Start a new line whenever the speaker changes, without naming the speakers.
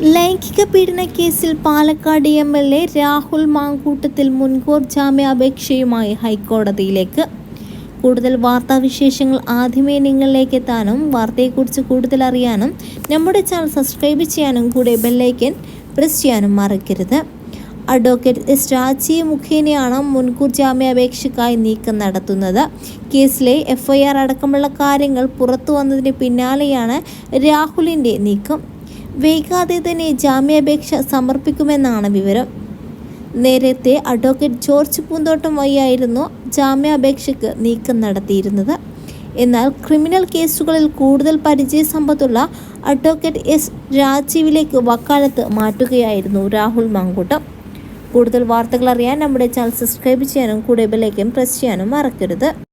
ലൈംഗിക പീഡന കേസിൽ Palakkad M L A Rahul Mankoottathil മുൻകൂർ ജാമ്യാപേക്ഷയുമായി ഹൈക്കോടതിയിലേക്ക്. കൂടുതൽ വാർത്താവിശേഷങ്ങൾ ആദ്യമേ നിങ്ങളിലേക്ക് എത്താനും വാർത്തയെക്കുറിച്ച് കൂടുതൽ അറിയാനും നമ്മുടെ ചാനൽ സബ്സ്ക്രൈബ് ചെയ്യാനും കൂടെ ബെല്ലൈക്കൻ പ്രസ് ചെയ്യാനും മറക്കരുത്. അഡ്വക്കേറ്റ് എസ് രാജി മുഖേനയാണ് മുൻകൂർ ജാമ്യാപേക്ഷയ്ക്കായി നീക്കം നടത്തുന്നത്. കേസിലെ എഫ്ഐആർ അടക്കമുള്ള കാര്യങ്ങൾ പുറത്തു വന്നതിന് പിന്നാലെയാണ് രാഹുലിന്റെ നീക്കം. വൈകാതെ തന്നെ ജാമ്യാപേക്ഷ സമർപ്പിക്കുമെന്നാണ് വിവരം. നേരത്തെ അഡ്വക്കേറ്റ് ജോർജ് പൂന്തോട്ടം വഴിയായിരുന്നു ജാമ്യാപേക്ഷയ്ക്ക് നീക്കം നടത്തിയിരുന്നത്. എന്നാൽ ക്രിമിനൽ കേസുകളിൽ കൂടുതൽ പരിചയ സമ്പത്തുള്ള അഡ്വക്കേറ്റ് എസ് രാജീവിലേക്ക് വക്കാലത്ത് മാറ്റുകയായിരുന്നു രാഹുൽ മങ്കൂട്ടം. കൂടുതൽ വാർത്തകൾ അറിയാൻ നമ്മുടെ ചാനൽ സബ്സ്ക്രൈബ് ചെയ്യാനും കൂടെ ബെല്ലൈക്കൻ പ്രസ് ചെയ്യാനും മറക്കരുത്.